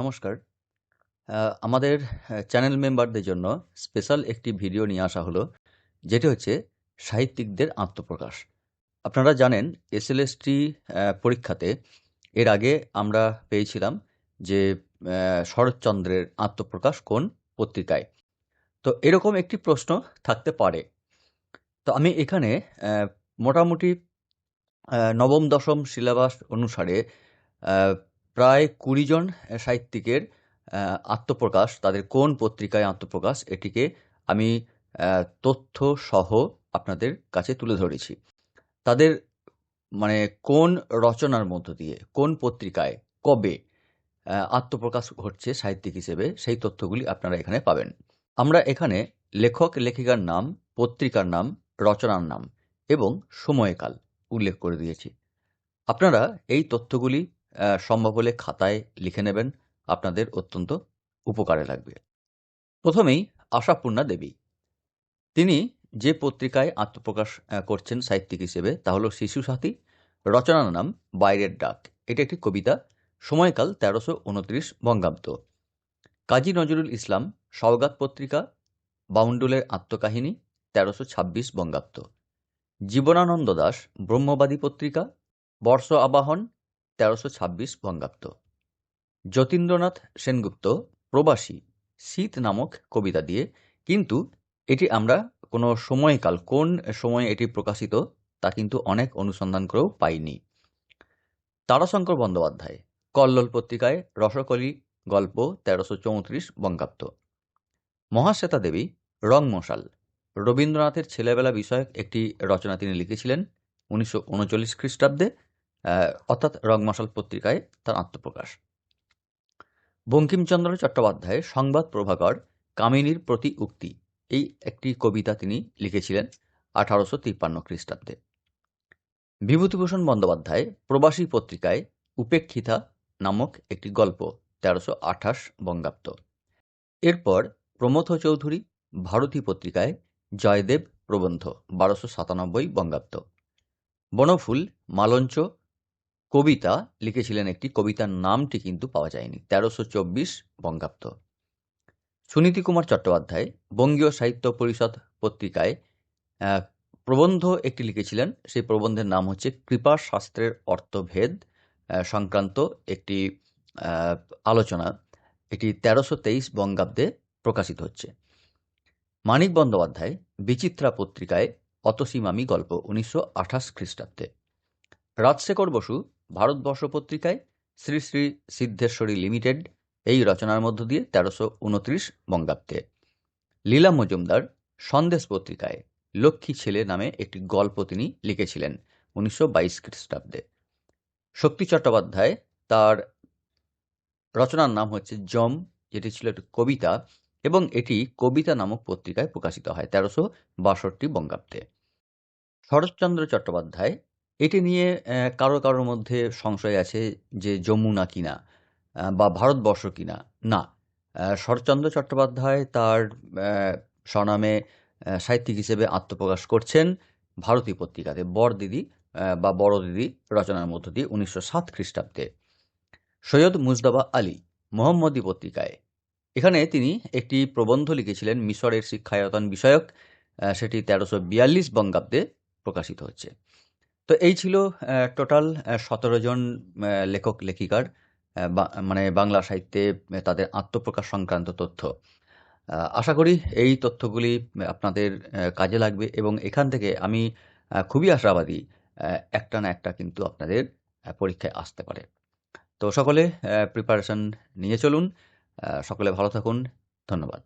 নমস্কার। আমাদের চ্যানেল মেম্বারদের জন্য স্পেশাল একটি ভিডিও নিয়ে আসা হলো। যেটি হচ্ছে সাহিত্যিকদের আত্মপ্রকাশ। আপনারা জানেন এসএলএসটি পরীক্ষাতে এর আগে আমরা পেয়েছিলাম যে শরৎচন্দ্রের আত্মপ্রকাশ কোন পত্রিকায়? তো এরকম একটি প্রশ্ন থাকতে পারে। তো আমি এখানে মোটামুটি নবম, দশম সিলেবাস অনুসারে প্রায় ২০ জন সাহিত্যিকের আত্মপ্রকাশ, তাদের কোন পত্রিকায় আত্মপ্রকাশ এটিকে আমি অ্যা তথ্যসহ আপনাদের কাছে তুলে ধরেছি। তাদের মানে কোন রচনার মধ্য দিয়ে, কোন পত্রিকায়, কবে আত্মপ্রকাশ ঘটছে সাহিত্যিক হিসেবে সেই তথ্যগুলি আপনারা এখানে পাবেন। আমরা এখানে লেখক-লেখিকার নাম, পত্রিকার নাম, রচনার নাম এবং সময়কাল উল্লেখ করে দিয়েছি। আপনারা এই তথ্যগুলি সম্ভব হলে খাতায় লিখে নেবেন। আপনাদের অত্যন্ত উপকারে লাগবে। প্রথমেই আশাপূর্ণা দেবী। তিনি যে পত্রিকায় আত্মপ্রকাশ করছেন সাহিত্যিক হিসেবে তা হলো শিশুসাথী। রচনার নাম বাইরের ডাক। এটি একটি কবিতা। সময়কাল ১৩২৯ বঙ্গাব্দ। কাজী নজরুল ইসলাম সওগাত পত্রিকা, বাউন্ডুলের আত্মকাহিনী ১৩২৬ বঙ্গাব্দ। জীবনানন্দ দাশ ব্রহ্মবাদী পত্রিকা, বর্ষ আবাহন ১৩২৬ বঙ্গাব্দ। যতীন্দ্রনাথ সেনগুপ্ত প্রবাসী, শীত নামক কবিতা দিয়ে, কিন্তু এটি আমরা কোনো সময়কাল, কোন সময়ে এটি প্রকাশিত তা কিন্তু অনেক অনুসন্ধান করেও পাইনি। তারাশঙ্কর বন্দ্যোপাধ্যায়, কল্লোল পত্রিকায় রসকলি গল্প ১৩৩৪ বঙ্গাব্দ। মহাশ্বেতা দেবী রংমশাল, রবীন্দ্রনাথের ছেলেবেলা বিষয়ক একটি রচনা তিনি লিখেছিলেন ১৯৩৯ খ্রিস্টাব্দে অ্যা অর্থাৎ রংমশাল পত্রিকায় তার আত্মপ্রকাশ। বঙ্কিমচন্দ্র চট্টোপাধ্যায় সংবাদ প্রভাকর কামিনীর প্রতি উক্তি, এই একটি কবিতা তিনি লিখেছিলেন ১৮৫৩ খ্রিস্টাব্দে। বিভূতিভূষণ বন্দ্যোপাধ্যায় প্রবাসী পত্রিকায় উপেক্ষিতা নামক একটি গল্প ১৩২৮ বঙ্গাব্দ। এরপর প্রমথ চৌধুরী ভারতী পত্রিকায় জয়দেব প্রবন্ধ ১২৯৭ বঙ্গাব্দ। বনফুল, মালঞ্চ কবিতা লিখেছিলেন একটি কবিতার নামটি কিন্তু পাওয়া যায়নি ১৩২৪ বঙ্গাব্দ। সুনীতি কুমার চট্টোপাধ্যায়, বঙ্গীয় সাহিত্য পরিষদ পত্রিকায় প্রবন্ধ একটি লিখেছিলেন। সেই প্রবন্ধের নাম হচ্ছে কৃপা শাস্ত্রের অর্থভেদ সংক্রান্ত একটি আলোচনা। এটি ১৩২৩ বঙ্গাব্দে প্রকাশিত হচ্ছে। মানিক বন্দ্যোপাধ্যায়, বিচিত্রা পত্রিকায় অতসীমামি গল্প ১৯২৮ খ্রিস্টাব্দে। রাজশেখর বসু ভারতবর্ষ পত্রিকায় শ্রী শ্রী সিদ্ধেশ্বরী লিমিটেড এই রচনার মধ্য দিয়ে ১৩২৯ বঙ্গাব্দে। লীলা মজুমদার সন্দেশ পত্রিকায় লক্ষ্মী ছেলে নামে একটি গল্প তিনি লিখেছিলেন ১৯২২ খ্রিস্টাব্দে। শক্তি চট্টোপাধ্যায় তার রচনার নাম হচ্ছে যম যেটি ছিল একটি কবিতা এবং এটি কবিতা নামক পত্রিকায় প্রকাশিত হয় ১৩৬২ বঙ্গাব্দে। শরৎচন্দ্র চট্টোপাধ্যায় এটি নিয়ে কারও, কারোর মধ্যে সংশয় আছে যে যমুনা কিনা বা ভারতবর্ষ কিনা। না, শরৎচন্দ্র চট্টোপাধ্যায় তার স্বনামে সাহিত্যিক হিসেবে আত্মপ্রকাশ করছেন ভারতী পত্রিকাতে বরদিদি অ্যা বা বড় দিদি রচনার মধ্য দিয়ে ১৯০৭ খ্রিস্টাব্দে। সৈয়দ মুজদাবা আলী মোহাম্মদী পত্রিকায় এখানে তিনি একটি প্রবন্ধ লিখেছিলেন মিশরের শিক্ষায়তন বিষয়ক সেটি তেরোশো বিয়াল্লিশ বঙ্গাব্দে প্রকাশিত হচ্ছে। তো এই ছিল টোটাল সতেরো জন লেখক-লেখিকার বা মানে বাংলা সাহিত্যে তাদের আত্মপ্রকাশ সংক্রান্ত তথ্য। আশা করি এই তথ্যগুলি আপনাদের কাজে লাগবে এবং এখান থেকে আমি খুবই আশাবাদী একটা না একটা কিন্তু আপনাদের পরীক্ষায় আসতে পারে। তো সকলে প্রিপারেশন নিয়ে চলুন। সকলে ভালো থাকুন। ধন্যবাদ।